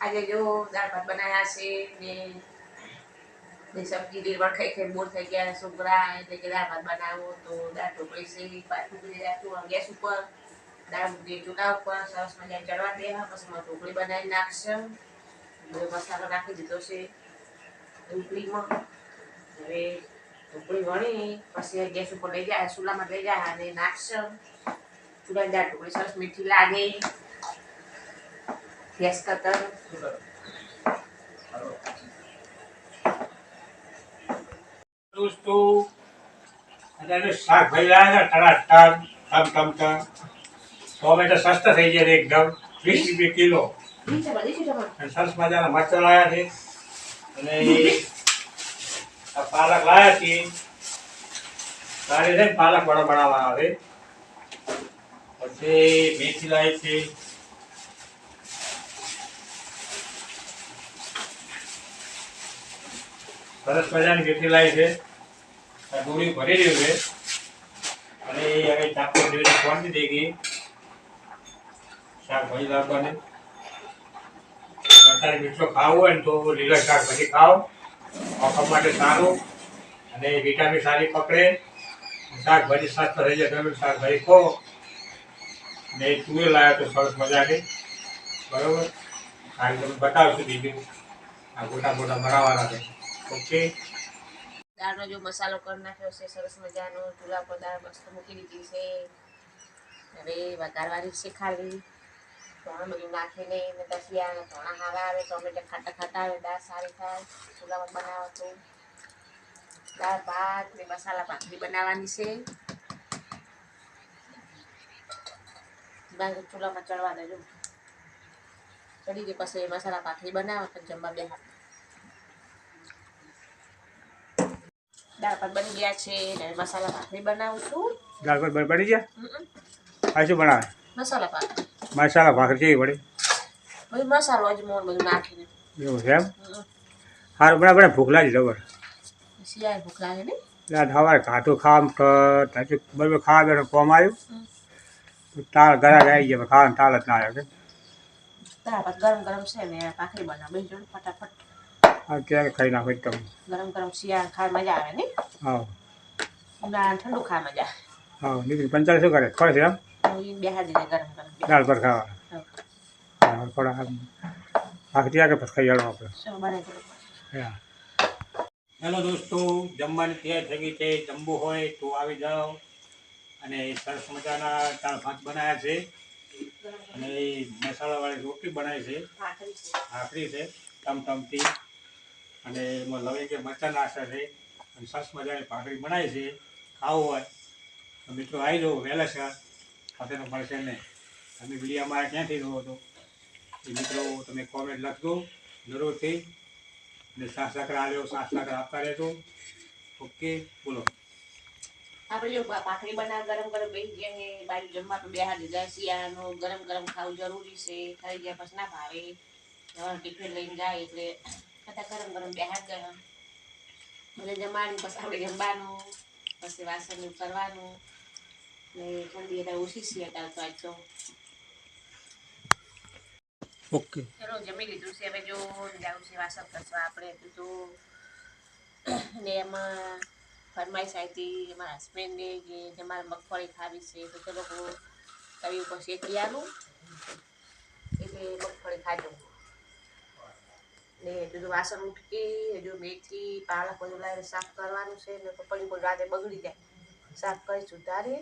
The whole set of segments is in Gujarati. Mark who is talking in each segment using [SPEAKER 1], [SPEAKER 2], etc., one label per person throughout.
[SPEAKER 1] આજે જો દાળ ભાત બનાવ્યા છે, ને સબ્જી લીલવણ ખાઈ ખાઈ બોર થઈ ગયા, છોકરા એટલે કે દાળ ભાત બનાવો તો દાળ ઢોકળી છે પાછું કરી રાખવું ગેસ ઉપર દાળ મૂકી ચૂલા ઉપર સરસ મજા ચડવા દેવા પછી એમાં ઢોકળી બનાવી નાખશે. બધો મસાલો નાખી દીધો છે ઢોકળીમાં હવે ઢોકળી વણી, પછી ગેસ ઉપર લઈ જાય, ચૂલામાં લઈ જાય અને નાખશે. ચૂલા દાળ ઢોકળી સરસ મીઠી લાગે. ગેસ કતર
[SPEAKER 2] દોસ્તો લાવ્યા હતા ટડા ટન ટમ ટમ ટમ ટોમેટો સસ્તા થઈ ગયા છે એકદમ. વીસ રૂપિયા કિલો.
[SPEAKER 1] છે
[SPEAKER 2] અને સરસ મજાના મરચાં લાવ્યા છે. અને પાલક લાવ્યા છીએ. તારે છે પાલક વડા બનાવવાના છે પછી મેથી લાવી છે. સરસ મજાની મેથી લાવી છે. ડોળી ભરી રહ્યું છે. અને એ હવે ચાપો ડેલી ખોલી દઈ ગઈ. શાકભાજી લાવવાની અત્યારે મીઠો ખાવું હોય ને તો લીલા શાકભાજી ખાઓ. આંખો માટે સારું. અને વિટામિન સારી પકડે. શાકભાજી સ્વસ્થ રહી જાય તમે શાકભાજી ખો ને તુવેર લાવ્યો તો સરસ મજાની. બરોબર? કારણ તમે બતાવશું બીજું. આ ગોટા ગોટા ભરાવાના છે. ઓકે
[SPEAKER 1] દાળનો જો મસાલો કરી નાખ્યો છે, સરસ મજાનો. ચૂલા પર દાળ મસ્ત મૂકી દીધી છે. હવે વઘારવાની છે ખાલી ધોણા બધું નાખીને ને તસિયા ધોણા હારા આવે, ટોમેટો ખાટા ખાટા આવે, દાળ સારી થાય. ચૂલામાં બનાવો તો દાળ, ભાત ને મસાલા ભાખરી બનાવવાની છે. ચૂલામાં ચડવા દેજો. ચડી ગઈ પછી મસાલા ભાખરી બનાવો તો જમવા બેહા દાળ ભાત બની ગયા છે ને મસાલા ભાખરી બનાવું છું.
[SPEAKER 2] દાળ ભાત બની ગયા. આ શું બનાવે?
[SPEAKER 1] મસાલા ભાખરી
[SPEAKER 2] મસાલા ભાખરી કેવી વળી?
[SPEAKER 1] બધું મસાલો અજમોણ બધું નાખીને.
[SPEAKER 2] એવું છે એમ. સારું બરાબર ભૂખ લાગી જબર
[SPEAKER 1] શિયાળ ભૂખ લાગે ને
[SPEAKER 2] રાત સવારે ખાતું ખાવા તાજું બરાબર ખાવા બેઠો કોમ આવ્યું. તાળ ઘરા આવી ગયા ખાવાનું તાળ જ ના આવ્યો કે?
[SPEAKER 1] ગરમ ગરમ છે ને ભાખરી બનાવ. ફટાફટ.
[SPEAKER 2] આ ક્યારે ખાઈ નાખો તમે
[SPEAKER 1] ગરમ ગરમ શિયાળ ખાવા મજા આવે ને?
[SPEAKER 2] હા.
[SPEAKER 1] ઉનાળા ઠંડુ ખાવા મજા
[SPEAKER 2] હા નીકળી પંચાલ શું કરે? ખોરે છે એમ?
[SPEAKER 1] આવે હું ગરમ ગરમ
[SPEAKER 2] દાળ પર ખાવા.
[SPEAKER 1] હા.
[SPEAKER 2] હા થોડા ભાખરી આગળ પછી ખાઈ આપણે.
[SPEAKER 1] શું બનાવી
[SPEAKER 2] હેલો દોસ્તો જમવાની તૈયાર થઈ ગઈ છે. જમવું હોય તો આવી જાઓ. અને સરસ મજાના દાળ ભાત બનાવ્યા છે. અને મસાલાવાળી રોટલી બનાવી છે.
[SPEAKER 1] આખરી છે.
[SPEAKER 2] ભાખરી છે ટમટમથી. અને એમાં લવિંગ કે મરચાં નાખ્યા છે, અને સરસ મજાની ભાખરી બનાવી છે, ખાવું હોય તો મિત્રો આવી જવું વહેલા છે ખાતેનો મળશે નહીં. તમે વીડિયો અમારે ક્યાંથી જોવો હતો એ મિત્રો, તમે કોમેન્ટ લખજો જરૂરથી. અને સાસ સાકર આવ્યો સાસ સાકર આપતા રહેજો. ઓકે બોલો.
[SPEAKER 1] આપણે જો બનાવ, ગરમ ગરમ બેસી ગયા બાજુ જમવા તો બેહા દીધા શિયાળાનું ગરમ ગરમ ખાવું જરૂરી છે, ખાઈ ગયા પછી ના ભાવે. ટિફિન લઈને જાય એટલે બધા ગરમ ગરમ બેહા જ ગયા બધે જમાડી પછી આપણે જમવાનું પછી વાસણ કરવાનું ને ઠંડી એટલે ઓછી છીએ અત્યારે તો આજ તો.
[SPEAKER 2] ઓકે.
[SPEAKER 1] ચલો જમી લીધું છે. હવે જો જાઉં છે વાસણ કસવા આપણે તો ને એમાં ફરમાઈશ આવી હતી એમાં હસબન્ડને કે તમારે મગફળી ખાવી છે તો ચલો હું તવી ઉપર શેકી આલું એટલે મગફળી ખાજો ને હજુ વાસણ ઉટકી હજુ મેથી પાલક બધું લાવીને સાફ કરવાનું છે ને પપડી પડી કોઈ રાતે બગડી જાય. સાફ કરી સુધારી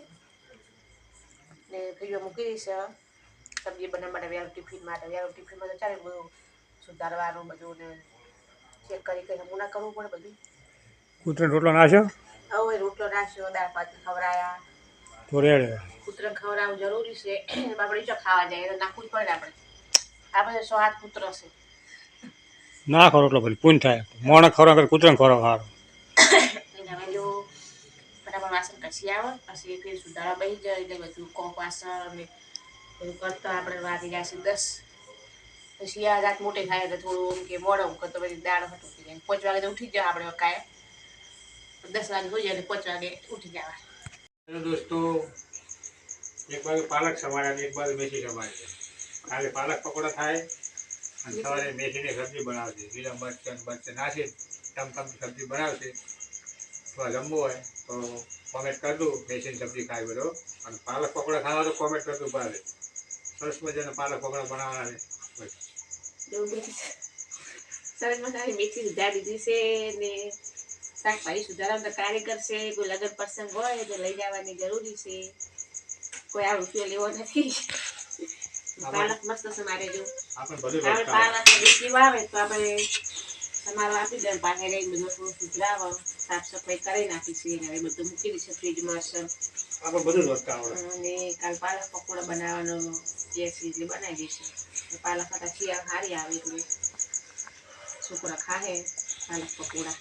[SPEAKER 1] ને ફ્રીજમાં મૂકી દઈશ. સબ્જી બનાવવા માટે વ્યારું ટિફિન માટે. વ્યારું ટિફિનમાં તો ચાલે બધું સુધારવાનું બધું ને ચેક કરી કરી હમણાં કરવું પડે બધું.
[SPEAKER 2] કૂતરો રોટલો નાખ્યો?
[SPEAKER 1] હવે રોટલો નાખ્યો દાળ ભાત ખવડાયા.
[SPEAKER 2] તો રેડે.
[SPEAKER 1] કૂતરાને ખવડાવવું જરૂરી છે. આપણે જો ખાવા જાય તો નાખવું જ પડે આપણે. આ બધા સો હાથ કૂતરો છે.
[SPEAKER 2] નાખો એટલો ભલે પૂન થાય. મોણે ખરો કરે કૂતરાને ખરો સારો
[SPEAKER 1] વાસણ કસી આવે પછી ફેર બેસી જાય એટલે બધું કોક વાસણ ને બધું કરતા આપણે વાગી જશે દસ. પછી આ રાત મોટી થાય એટલે થોડું એમ કે મોડો કરતો પછી દાળ હટ ઉઠી જાય. પાંચ વાગે તો ઉઠી જાય આપણે કાંઈ. દસ વાગે હોઈ જાય એટલે પાંચ વાગે ઉઠી જવા
[SPEAKER 2] હેલો દોસ્તો એક બાજુ પાલક સમાર્યા એક બાજુ મેથી સમારી કાલે પાલક પકોડા થાય. અને સવારે મેથીની સબ્જી બનાવશે. લીલા મરચાં મરચાં નાખી ટમ ટમ સબ્જી બનાવશે. અથવા જમવું હોય તો કોમેન્ટ કરજો મેથીની સબ્જી ખાઈ બધો. અને પાલક પકોડા ખાવા તો કોમેન્ટ કરજો ભાવે સરસ મજાના પાલક પકોડા બનાવવાના છે.
[SPEAKER 1] સરસ મજાની મેથી સુધારી દીધી છે ને શાકભાજી સુધારવા તો કારીગર છે કોઈ લગ્ન પ્રસંગ હોય તો લઈ જવાની જરૂરી છે. કોઈ આ રૂપિયો લેવો નથી. પાલક મસ્ત સમારે જો.
[SPEAKER 2] આપણે.
[SPEAKER 1] પાલક બીજી વાવે તો આપણે તમારો આપી દે પાસે રહી બધું થોડું સુધરાવો. સાફ સફાઈ કરી નાખી છે હવે બધું મૂકી દઈશું ફ્રીજમાં
[SPEAKER 2] આપણે બધું
[SPEAKER 1] અને કાલ પાલક પકોડા બનાવવાનો જે છે એટલે બનાવી દઈશું પાલક હતા શિયાળ સારી આવે એટલે છોકરા ખાહે પાલક પકોડા.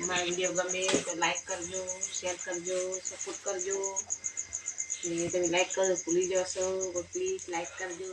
[SPEAKER 1] અમારો વીડિયો ગમે તો લાઈક કરજો શેર કરજો સપોર્ટ કરજો. ને તમે લાઈક કરો ભૂલી જશો પ્લીઝ લાઈક કરજો.